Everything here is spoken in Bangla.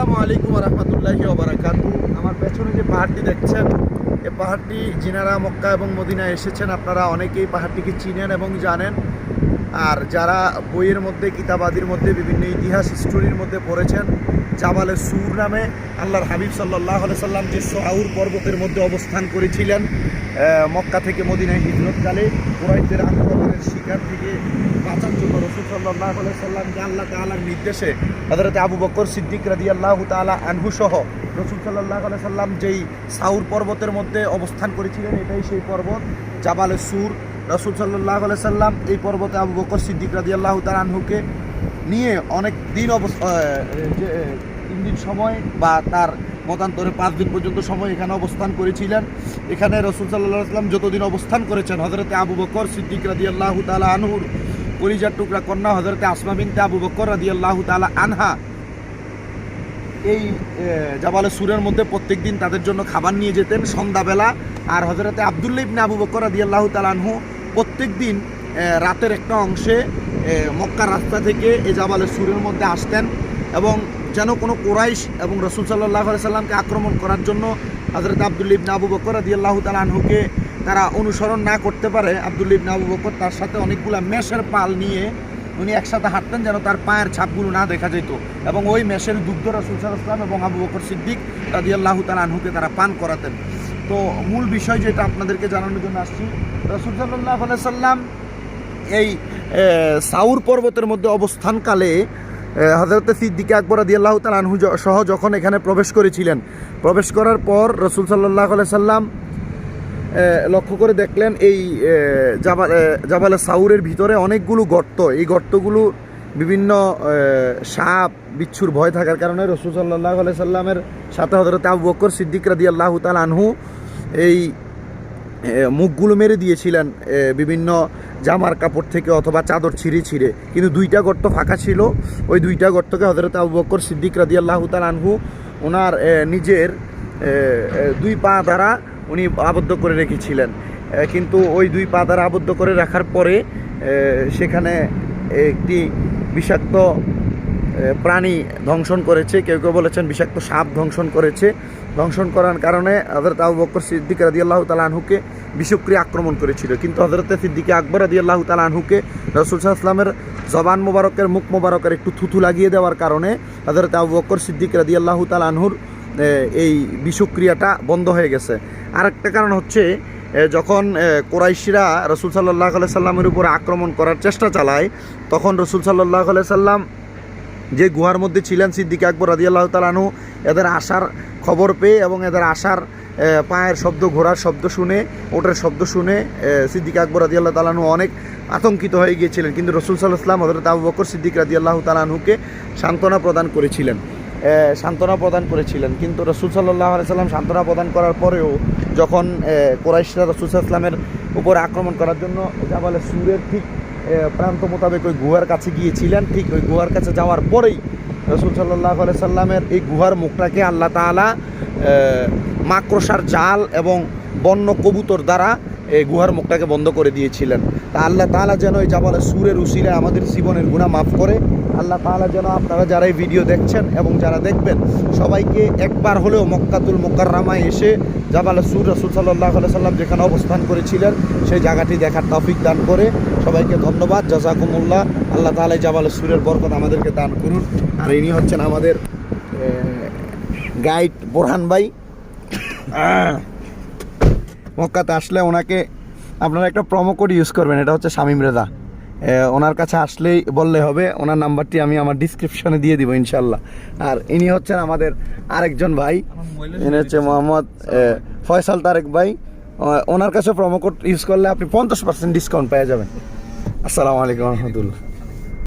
আসসালামু আলাইকুম রহমতুল্লাহি ওবরাকাতু আমার পেছনে যে পাহাড়টি দেখছেন এই পাহাড়টি যিনারা মক্কা এবং মদিনায় এসেছেন। আপনারা অনেকেই পাহাড়টিকে চিনেন এবং জানেন। আর যারা বইয়ের মধ্যে, কিতাবাদির মধ্যে, বিভিন্ন ইতিহাস স্টোরির মধ্যে পড়েছেন জাবালে সুর নামে আল্লাহর হাবিব সাল্লাহ সাল্লাম যে সোহাউর পর্বতের মধ্যে অবস্থান করেছিলেন মক্কা থেকে মদিনায় হিজরতকালে কুরাইশদের আক্রমণের শিকার থেকে বাঁচার জন্য রসুল সাল্লাহ সাল্লামকে আল্লাহ তাআলার নির্দেশে হজরত আবু বকর সিদ্দিক রাদি আল্লাহ তালা আনহু সহ রসুল সাল্লাহ সাল্লাম যেই সাউর পর্বতের মধ্যে অবস্থান করেছিলেন, এটাই সেই পর্বত জাবালে সুর। রসুল সাল্লাহ সাল্লাম এই পর্বতে আবু বকর সিদ্দিক রাদি আল্লাহ তালা আনহুকে নিয়ে অনেক দিন অবস্থা তিন দিন সময় বা তার মতান্তরে পাঁচ দিন পর্যন্ত সময় এখানে অবস্থান করেছিলেন। এখানে রসুল সাল্লাহ আসলাম যতদিন অবস্থান করেছেন হজরতে আবু বকর সিদ্দিক রাদি আল্লাহ তালা আনহুর কলিজার টুকরা কন্যা হজরতে আসমা বিনতে আবু বকর রাদি আল্লাহ তালা আনহা। এই এ, জাবালে সুরের মধ্যে প্রত্যেক দিন তাদের জন্য খাবার নিয়ে যেতেন সন্ধ্যাবেলা। আর হজরতে আবদুল্লা ইবনে আবু বকর রাদি আল্লাহ তালানহু প্রত্যেক দিন রাতের একটা অংশে এ, মক্কার রাস্তা থেকে এই জাবালে সুরের মধ্যে আসতেন এবং যেন কোনো কোরাইশ এবং রসুল সাল্লাহ সাল্লামকে আক্রমণ করার জন্য হজরত আবদুল্লা ইবনে আবু বকর রাদি আল্লাহ তালানহুকে তারা অনুসরণ না করতে পারে আবদুল্লা ইবনে আবু বকর তার সাথে অনেকগুলা মেষের পাল নিয়ে উনি একসাথে হাঁটতেন যেন তার পায়ের ছাপগুলো না দেখা যেত। এবং ওই মেষের দুগ্ধ রসুল সাল্লাম এবং আবু বকর সিদ্দিক রাজি আল্লাহ আনহুকে তারা পান করাতেন। তো মূল বিষয় যেটা আপনাদেরকে জানানোর জন্য আসছি, রসুল সাল্লাহ সাল্লাম এই সাউর পর্বতের মধ্যে অবস্থানকালে হজরত সিদ্দিকে আকবর আদি আল্লাহ আনহু সহ যখন এখানে প্রবেশ করেছিলেন, প্রবেশ করার পর রসুল সাল্লাহ সাল্লাম লক্ষ্য করে দেখলেন এই জাবাল জাবালে সাউরের ভিতরে অনেকগুলো গর্ত। এই গর্তগুলো বিভিন্ন সাপ, বিচ্ছুর ভয় থাকার কারণে রসুল সাল্লাহ সাল্লামের সাথে হজরত আবু বকর সিদ্দিক রাদি আল্লাহ তাল আনহু এই মুখগুলো মেরে দিয়েছিলেন বিভিন্ন জামার কাপড় থেকে অথবা চাদর ছিঁড়ে ছিঁড়ে। কিন্তু দুইটা গর্ত ফাঁকা ছিল। ওই দুইটা গর্তকে হজরত আবু বকর সিদ্দিক রাদি আল্লাহ তাল আনহু ওনার নিজের দুই পা দ্বারা উনি আবদ্ধ করে রেখেছিলেন। কিন্তু ওই দুই পা দ্বারা আবদ্ধ করে রাখার পরে সেখানে একটি বিষাক্ত প্রাণী ধ্বংসন করেছে। কেউ কেউ বলেছেন বিষাক্ত সাপ ধ্বংসন করেছে। ধ্বংসন করার কারণে হজরত আবু বকর সিদ্দিক রাদি আল্লাহ তালা আনহুকে বিষক্রিয়া আক্রমণ করেছিল। কিন্তু হজরত সিদ্দিকে আকবর রাদি আল্লাহ তালা আনহুকে রসুল ইসলামের জবান মোবারকের মুখ মোবারকের একটু থুথু লাগিয়ে দেওয়ার কারণে হজরত আবু বকর সিদ্দিক রাদি আল্লাহ আনহুর এই বিষক্রিয়াটা বন্ধ হয়ে গেছে। আরেকটা কারণ হচ্ছে যখন কোরাইশিরা রসুল সাল্লাহ সাল্লামের উপরে আক্রমণ করার চেষ্টা চালায়, তখন রসুল সাল্লাহ সাল্লাম যে গুহার মধ্যে ছিলেন সিদ্দিক আকবর রাদিয়াল্লাহ তালানু এদের আসার খবর পেয়ে এবং এদের আসার পায়ের শব্দ, ঘোড়ার শব্দ শুনে, ওটার শব্দ শুনে সিদ্দিক আকবর রাদিয়াল্লাহ তালানু অনেক আতঙ্কিত হয়ে গিয়েছিলেন। কিন্তু রসুল সাল্লাহ ইসলাম হজরত আবু বকর সিদ্দিক রাদিয়াল্লাহ তালানুকে সান্ত্বনা প্রদান করেছিলেন। সান্ত্বনা প্রদান করেছিলেন। কিন্তু রসুল সাল্লাহ সাল্লাম সান্ত্বনা প্রদান করার পরেও যখন কোরাইশরা রসুল ইসলামের উপরে আক্রমণ করার জন্য জাবালে সুরের ঠিক প্রান্ত মোতাবেক ওই গুহার কাছে গিয়েছিলেন ঠিক ওই গুহার কাছে যাওয়ার পরেই রসুল সাল্লাহ সাল্লামের এই গুহার মুখটাকে আল্লাহ তাআলা এ, মাকড়সার জাল এবং বন্য কবুতর দ্বারা গুহার মুখটাকে বন্ধ করে দিয়েছিলেন। তা আল্লাহ তালা যেন এই জাবালে সুরের উসিলে আমাদের জীবনের গুণা মাফ করে। আল্লাহ তালা যেন আপনারা যারা এই ভিডিও দেখছেন এবং যারা দেখবেন, সবাইকে একবার হলেও মক্কাতুল মোকাররামায় এসে জাবালে সুর রসুল সাল্লাহ সাল্লাম যেখানে অবস্থান করেছিলেন, সেই জায়গাটি দেখার তফিক দান করে সবাইকে ধন্যবাদ। জাজাকুমুল্লাহ। আল্লাহ তাআলা এই জাবালে সুরের বরকত আমাদেরকে দান করুন। আর ইনি হচ্ছেন আমাদের গাইড বোরহান ভাই। মক্কাতে আসলে ওনাকে আপনারা একটা প্রোমো কোড ইউজ করবেন, এটা হচ্ছে শামিম রেজা। ওনার কাছে আসলেই বললে হবে, ওনার নাম্বারটি আমি আমার ডিসক্রিপশনে দিয়ে দিব ইনশাল্লাহ আর ইনি হচ্ছেন আমাদের আরেকজন ভাই, ইনি হচ্ছে মোহাম্মদ ফয়সাল তারেক ভাই। ওনার কাছে প্রোমো কোড ইউজ করলে আপনি পঞ্চাশ পার্সেন্ট ডিসকাউন্ট পেয়ে যাবেন। আসসালামু আলাইকুম রহমতুল্লাহ।